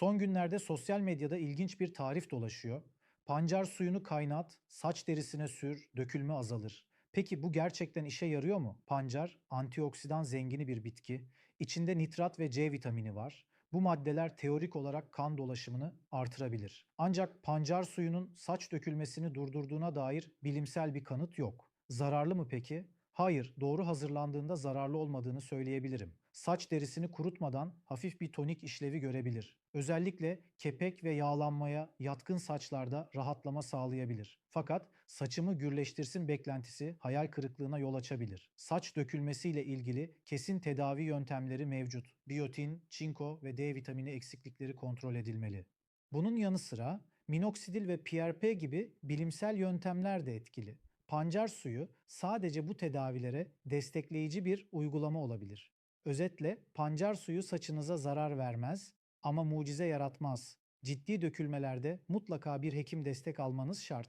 Son günlerde sosyal medyada ilginç bir tarif dolaşıyor. Pancar suyunu kaynat, saç derisine sür, dökülme azalır. Peki bu gerçekten işe yarıyor mu? Pancar, antioksidan zengini bir bitki. İçinde nitrat ve C vitamini var. Bu maddeler teorik olarak kan dolaşımını artırabilir. Ancak pancar suyunun saç dökülmesini durdurduğuna dair bilimsel bir kanıt yok. Zararlı mı peki? Hayır, doğru hazırlandığında zararlı olmadığını söyleyebilirim. Saç derisini kurutmadan hafif bir tonik işlevi görebilir. Özellikle kepek ve yağlanmaya yatkın saçlarda rahatlama sağlayabilir. Fakat saçımı gürleştirsin beklentisi hayal kırıklığına yol açabilir. Saç dökülmesiyle ilgili kesin tedavi yöntemleri mevcut. Biyotin, çinko ve D vitamini eksiklikleri kontrol edilmeli. Bunun yanı sıra minoksidil ve PRP gibi bilimsel yöntemler de etkili. Pancar suyu sadece bu tedavilere destekleyici bir uygulama olabilir. Özetle pancar suyu saçınıza zarar vermez ama mucize yaratmaz. Ciddi dökülmelerde mutlaka bir hekim destek almanız şart.